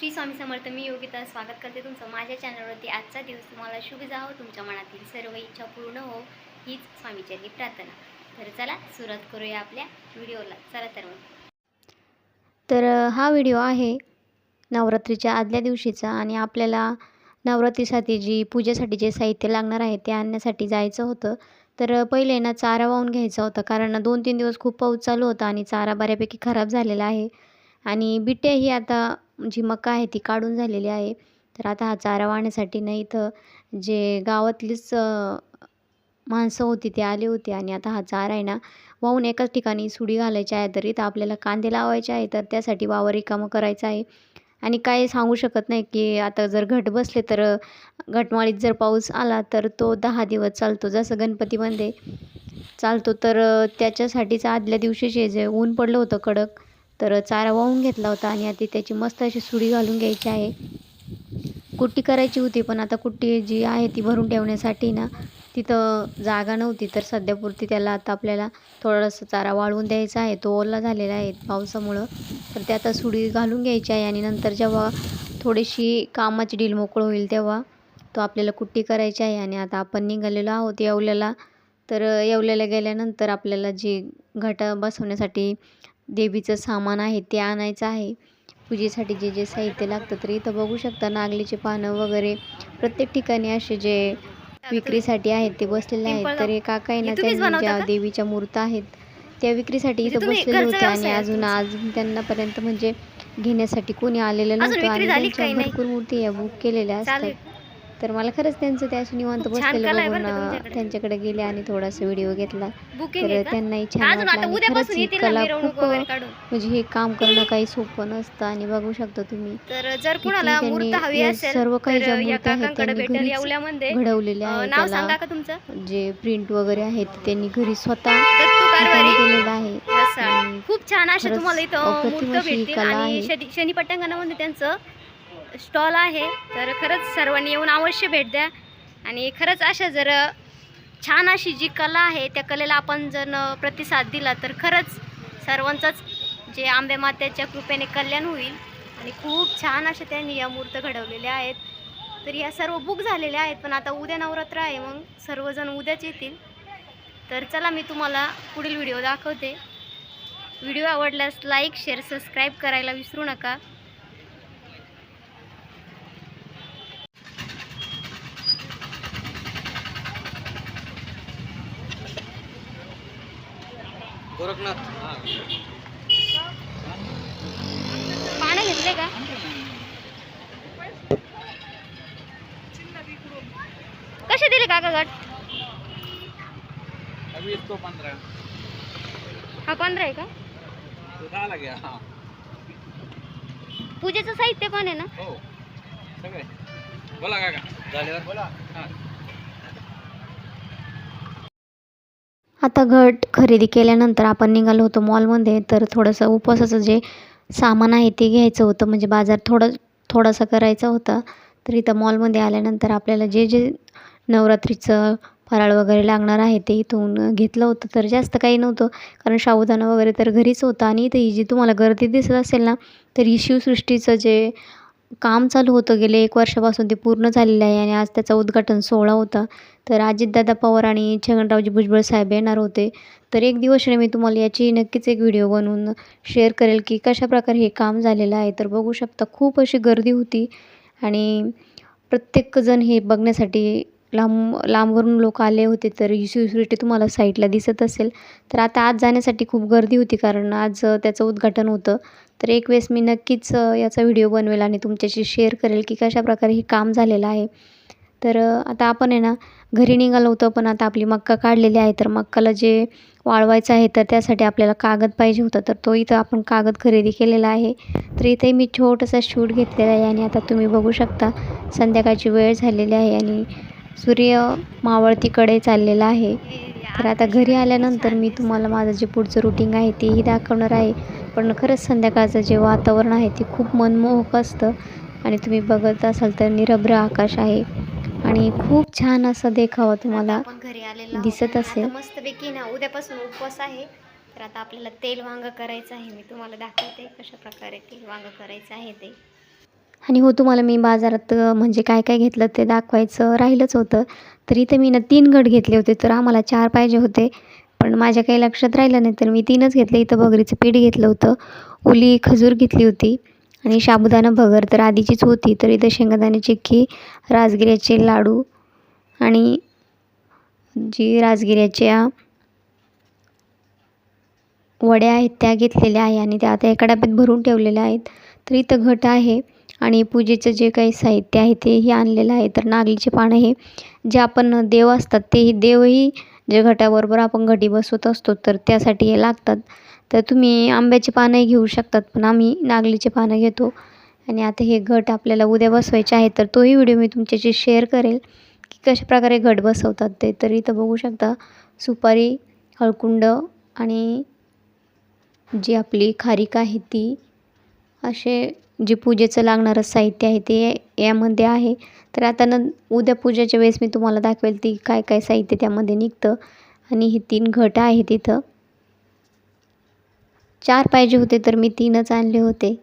श्री स्वामी समर्थ मी योगिता स्वागत करते तुमचं माझ्या चॅनलवरती. आजचा दिवस तुम्हाला शुभ जावं तुमच्या मनातील सर्व इच्छा पूर्ण हो हीच स्वामीचरणी प्रार्थना. तर चला सुरुवात करूया आपल्या व्हिडिओला. चला तर मग. तर हा व्हिडिओ आहे नवरात्रीच्या आदल्या दिवशीचा आणि आपल्याला नवरात्रीसाठी जी पूजेसाठी जे साहित्य लागणार आहे ते आणण्यासाठी जायचं होतं. तर पहिले ना चारा वाहून घ्यायचा होता कारण दोन तीन दिवस खूप पाऊस चालू होता आणि चारा बऱ्यापैकी खराब झालेला आहे. आणि बिट्या ही आता जी मका आहे ती काढून झालेली आहे. तर आता हा चारा वाहण्यासाठी नाही इथं जे गावातलीच माणसं होती ते आले होते आणि आता हा चारा आहे ना वाहून एकाच ठिकाणी सुडी घालायची आहे. तर इथं आपल्याला कांदे लावायचे आहे तर त्यासाठी वावर रिकामं करायचं आहे. आणि काय सांगू शकत नाही की आता जर घट बसले तर घटमाळीत जर पाऊस आला तर तो दहा दिवस चालतो. जसं गणपतीमध्ये चालतो तर त्याच्यासाठीच आदल्या दिवशीचे जे ऊन पडलं होतं कडक तर चारा वाहून घेतला होता आणि आता त्याची मस्त अशी सुडी घालून घ्यायची आहे. कुट्टी करायची होती पण आता कुट्टी जी आहे ती भरून ठेवण्यासाठी ना तिथं जागा नव्हती. तर सध्यापुरती त्याला आता आपल्याला थोडासा चारा वाळवून द्यायचा आहे. तो ओला झालेला आहे पावसामुळं. तर ते आता सुडी घालून घ्यायची आहे आणि नंतर जेव्हा थोडीशी कामाची डील मोकळं होईल तेव्हा तो आपल्याला कुट्टी करायची आहे. आणि आता आपण निघालेलो आहोत येवल्याला. तर येवल्याला गेल्यानंतर आपल्याला जी घाटा बसवण्यासाठी देवीचं सामान आहे ते आणायचं आहे पूजेसाठी जे जे साहित्य लागतं तर इथं बघू शकता नागलीचे पानं वगैरे प्रत्येक ठिकाणी असे जे विक्रीसाठी आहेत ते बसलेले आहेत तर हे काका आहे ना त्यांनी ज्या? देवीच्या मूर्त्या आहेत त्या विक्रीसाठी इथं बसलेले होते आणि अजून? अजून त्यांनापर्यंत म्हणजे घेण्यासाठी कोणी आलेलं नव्हतं आणि त्यांच्या काही? भरपूर मूर्ती या बुक केलेल्या असतात तर मला खरंच त्यांचं ते असे निवांत बसलेलं बघून. त्यांच्याकडे गेले आणि थोडासा व्हिडिओ घेतला. तर त्यांनाही छान वाटलं. कला खूप म्हणजे हे काम करणं काही सोपं नसतं आणि बघू शकता तुम्ही तर जर कुणाला सर्व काही ज्या मूर्त्या आहेत त्यांनी घडवलेले आहे तुमचं? जे प्रिंट वगैरे आहेत त्यांनी घरी स्वतः केलेलं आहे. खूप छान खरंच तुम्हाला इथं मूर्त अशी ही भेटतील कला आणि आहे. शनी पट्टांगणामध्ये त्यांचं स्टॉल आहे तर खरंच सर्वांनी येऊन अवश्य भेट द्या. आणि खरंच अशा जर छान अशी जी कला आहे त्या कलेला आपण जर प्रतिसाद दिला तर खरंच सर्वांचाच जे आंबे मात्याच्या कृपेने कल्याण होईल. आणि खूप छान अशा त्यांनी या मूर्त घडवलेल्या आहेत. तर या सर्व बुक झालेल्या आहेत पण आता उद्या नवरात्र आहे मग सर्वजण उद्याच येतील. तर चला मी तुम्हाला पुढील व्हिडिओ दाखवते. व्हिडिओ आवडल्यास लाईक शेअर सबस्क्राईब करायला विसरू नका. गोरखनाथ. पाणी घेतले का? कसे दिले काका गट? अभी इसको पंद्रह हा पंधरा आहे का? तो झाला गया हा. पूजेचं साहित्य पण आहे ना? हो. सगळे. बोला काका. झाल्यावर? बोला. हा. आता घट खरेदी केल्यानंतर आपण निघालो होतो मॉलमध्ये तर थोडंसं उपवासाचं जे सामान आहे ते घ्यायचं होतं. म्हणजे बाजार थोडं थोडासा करायचा होता. तर इथं मॉलमध्ये आल्यानंतर आपल्याला जे जे नवरात्रीचं फराळ वगैरे लागणार आहे ते इथून घेतलं होतं. तर जास्त काही नव्हतं कारण साबुदाणा वगैरे तर घरीच होता. आणि इथं ही जी तुम्हाला गर्दी दिसत असेल ना तर ही शिवसृष्टीचं जे काम चालू होतं. गेले एक वर्षापासून ते पूर्ण झालेलं आहे आणि आज त्याचा उद्घाटन सोहळा होता. तर अजितदादा पवार आणि छगनरावजी भुजबळ साहेब येणार होते. तर एक दिवस मी तुम्हाला याची नक्कीच एक व्हिडिओ बनवून शेअर करेल की कशाप्रकारे हे काम झालेलं आहे. तर बघू शकता खूप अशी गर्दी होती आणि प्रत्येकजण हे बघण्यासाठी लांब लांबवरून लोक आले होते. तर ही शिवसृष्टी तुम्हाला साईटला दिसत असेल. तर आता आज जाण्यासाठी खूप गर्दी होती कारण आज त्याचं उद्घाटन होतं. तर एक वेळेस मी नक्कीच याचा व्हिडिओ बनवेल आणि तुमच्याशी शेअर करेल की कशाप्रकारे हे काम झालेलं आहे. तर आता आपण आहे ना घरी निघालो होतो पण आता आपली मक्का काढलेली आहे. तर मक्काला जे वाळवायचं आहे तर त्यासाठी आपल्याला कागद पाहिजे होता. तर तो इथं आपण कागद खरेदी केलेला आहे. तर इथे मी छोटासा शूट घेतलेला आहे आणि आता तुम्ही बघू शकता संध्याकाळची वेळ झालेली आहे आणि सूर्य मावळतीकडे चाललेला आहे. तर आता घरी आल्यानंतर मी तुम्हाला माझं जे पुढचं रुटीन आहे तेही दाखवणार आहे. पण खरंच संध्याकाळचं जे वातावरण आहे ते खूप मनमोहक असतं. आणि तुम्ही बघत असाल तर निरभ्र आकाश आहे. आणि खूप छान असा देखावा तुम्हाला घरी आलेलो. दिसत असेल. मस्तपैकी ना उद्यापासून उपवास आहे. तर आता आपल्याला तेल वांग करायचं आहे. मी तुम्हाला दाखवते कशा प्रकारे तेल वांग करायचं आहे ते. आणि हो तुम्हाला मी बाजारात म्हणजे काय काय घेतलं ते दाखवायचं राहिलंच होतं. तर इथं मी ना तीन घट घेतले होते तर आम्हाला चार पाहिजे होते. पण माझ्या काही लक्षात राहिलं नाही तर मी तीनच घेतले. इथं बगरीचं पीठ घेतलं होतं ओली खजूर घेतली होती आणि साबुदाणा भगर तर आधीचीच होती. तर इथं शेंगदाणे चिक्की राजगिऱ्याचे लाडू आणि जी राजगिऱ्याच्या वड्या आहेत त्या घेतलेल्या आहे आणि त्या आता एका डब्यात भरून ठेवलेल्या आहेत. तर इथं घट आहे. आणि पूजेचं जे काही साहित्य आहे तेही आणलेलं आहे. तर नागलीचे पानं हे जे आपण देव असतात तेही देवही जे घटाबरोबर आपण घटी बसवत असतो तर त्यासाठी हे लागतात. तर तुम्ही आंब्याची पानंही घेऊ शकतात पण आम्ही नागलीचे पानं घेतो. आणि आता हे घट आपल्याला उद्या बसवायचे आहे तर तोही व्हिडिओ मी तुमच्याशी शेअर करेल की कशाप्रकारे घट बसवतात ते तर इथं बघू शकता. सुपारी हळकुंड आणि जी आपली खारीक आहे ती असे जे पूजेचं लागणारं साहित्य आहे ते यामध्ये आहे. तर आता न उद्या पूजेच्या वेळेस मी तुम्हाला दाखवेल ती काय काय साहित्य त्यामध्ये निघतं. आणि हे तीन घट आहे तिथं. चार पाहिजे होते तर मी तीनच आणले होते.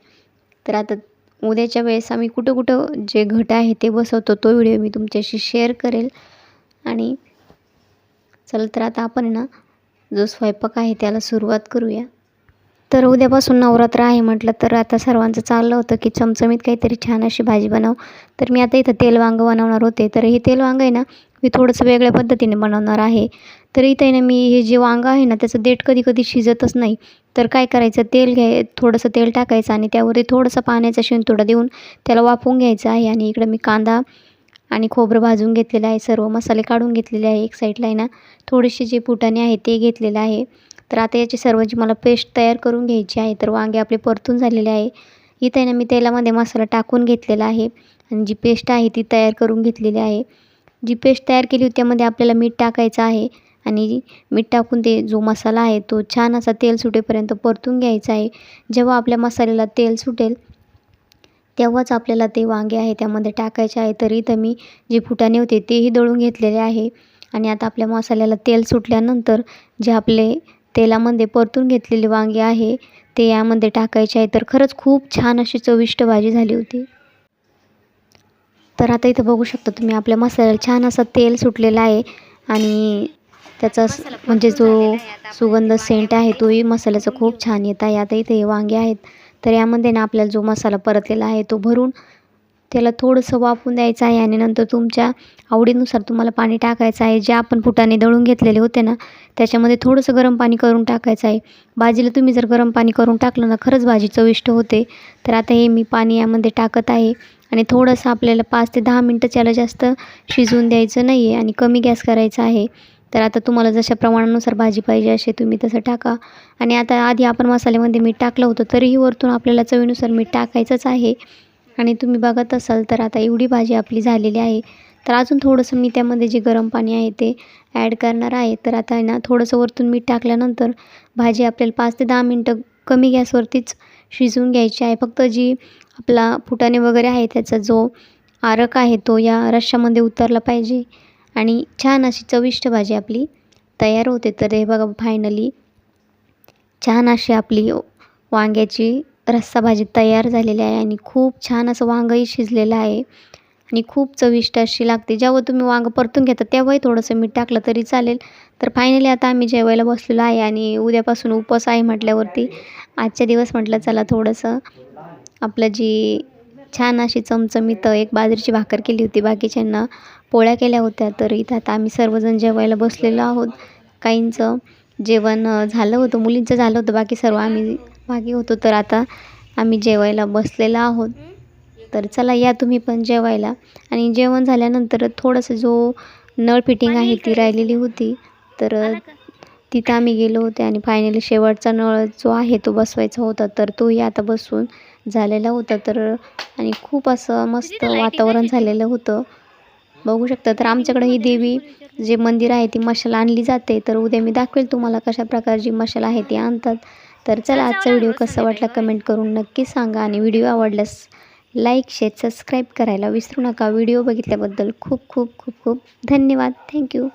तर आता उद्याच्या वेळेस आम्ही कुठं कुठं जे घट आहे ते बसवतो तो व्हिडिओ मी तुमच्याशी शेअर करेल. आणि चला तर आता आपण ना जो स्वयंपाक आहे त्याला सुरुवात करूया. तर उद्यापासून नवरात्र आहे म्हटलं तर आता सर्वांचं चाललं होतं की चमचमीत काहीतरी छान अशी भाजी बनव. तर मी आता इथं तेल वांगं बनवणार होते. तर हे तेल वांगं आहे ना मी थोडंसं वेगळ्या पद्धतीने बनवणार आहे. तर इथं आहे ना मी हे जे वांगं आहे ना त्याचं देठ कधी कधी शिजतच नाही. तर काय करायचं तेल घ्याय थोडंसं तेल टाकायचं आणि त्यावरती थोडंसं पाण्याचा शिंतोडा देऊन त्याला वाफवून घ्यायचं आहे. आणि इकडं मी कांदा आणि खोबरं भाजून घेतलेलं आहे. सर्व मसाले काढून घेतलेले आहे. एक साईडला आहे ना थोडीशी जे फुटाणे आहे ते घेतलेलं आहे. तर आता याची सर्वांची मला पेस्ट तयार करून घ्यायची आहे. तर वांगे आपले परतून झालेले आहे. इथं ना मी तेलामध्ये मसाला टाकून घेतलेला आहे. आणि जी पेस्ट आहे ती तयार करून घेतलेली आहे. जी पेस्ट तयार केली होती त्यामध्ये आपल्याला मीठ टाकायचं आहे. आणि मीठ टाकून ते जो मसाला आहे तो छान असा तेल सुटेपर्यंत परतून घ्यायचा आहे. जेव्हा आपल्या मसाल्याला तेल सुटेल तेव्हाच आपल्याला ते वांगे आहे त्यामध्ये टाकायचे आहे. तर इथं मी जे फुटाणे होते तेही दळून घेतलेले आहे. आणि आता आपल्या मसाल्याला तेल सुटल्यानंतर जे आपले तेलामध्ये परतून घेतलेले वांगे आहे. ते यामध्ये टाकायचे आहे. तर खरंच खूप छान अशी चविष्ट भाजी झाली होती. तर आता इथं बघू शकता तुम्ही आपल्या मसाल्याला छान असं तेल सुटलेलं आहे. आणि त्याचा म्हणजे जो सुगंध सेंट आहे तोही मसाल्याचा खूप छान येत आहे. आता इथे हे वांगे आहेत. तर यामध्ये ना आपल्याला जो मसाला परतलेला आहे तो भरून त्याला थोडंसं वाफवून द्यायचं आहे आणि नंतर तुमच्या आवडीनुसार तुम्हाला पाणी टाकायचं आहे. जे आपण फुटाने दळून घेतलेले होते ना त्याच्यामध्ये थोडंसं गरम पाणी करून टाकायचं आहे. भाजीला तुम्ही जर गरम पाणी करून टाकलं ना खरंच भाजी चविष्ट होते. तर आता हे मी पाणी यामध्ये टाकत आहे आणि थोडंसं आपल्याला पाच ते दहा मिनटं त्याला जास्त शिजवून द्यायचं नाही आहे आणि कमी गॅस करायचा आहे. तर आता तुम्हाला जशा प्रमाणानुसार भाजी पाहिजे असे तुम्ही तसं टाका. आणि आता आधी आपण मसाल्यामध्ये मीठ टाकलं होतं तरीही वरतून आपल्याला चवीनुसार मीठ टाकायचंच आहे. आणि तुम्ही बघत असाल तर आता एवढी भाजी आपली झालेली आहे. तर अजून थोडंसं मी त्यामध्ये जे गरम पाणी आहे ते ॲड करणार आहे. तर आता ना थोडंसं वरतून मीठ टाकल्यानंतर भाजी आपल्याला पाच ते दहा मिनटं कमी गॅसवरतीच शिजवून घ्यायची आहे. फक्त जी आपला फुटाणे वगैरे आहे त्याचा जो आरक आहे तो या रश्श्यामध्ये उतरला पाहिजे. आणि छान अशी चविष्ट भाजी आपली तयार होते. तर हे बघा फायनली छान अशी आपली वांग्याची रस्सा भाजी तयार झालेली आहे आणि खूप छान असं वांगंही शिजलेलं आहे. आणि खूप चविष्ट अशी लागते. जेव्हा तुम्ही वांगं परतून घेता तेव्हाही थोडंसं मीठ टाकलं तरी चालेल. तर फायनली आता आम्ही जेवायला बसलेलो आहे आणि उद्यापासून उपवास आहे म्हटल्यावरती. आजच्या दिवस म्हटलं चला थोडंसं आपलं जी छान अशी चमचमीत एक बाजरीची भाकर केली होती बाकीच्यांना पोळ्या केल्या होत्या. तर इथं आता आम्ही सर्वजण जेवायला बसलेलो आहोत. काहींचं जेवण झालं होतं मुलींचं झालं होतं बाकी सर्व आम्ही मागे होतो तर आता आम्ही जेवायला बसलेला आहोत. तर चला या तुम्ही पण जेवायला. आणि जेवण झाल्यानंतर थोडंसं जो नळ फिटिंग आहे ती राहिलेली होती. तर तिथं आम्ही गेलो होते आणि फायनली शेवटचा नळ जो आहे तो बसवायचा होता तर तोही आता बसून झालेला होता. तर आणि खूप असं मस्त वातावरण झालेलं होतं. बघू शकता तर आमच्याकडे ही देवी जे मंदिर आहे ती मशाल आणली जाते. तर उद्या मी दाखवेल तुम्हाला कशा प्रकारची मशाल आहे ती आणतात. तर चला आजचा व्हिडिओ कसा वाटला कमेंट करून नक्की सांगा आणि व्हिडिओ आवडल्यास लाईक शेअर सबस्क्राईब करायला विसरू नका. व्हिडिओ बघितल्याबद्दल खूप खूप खूप खूप धन्यवाद. थँक्यू.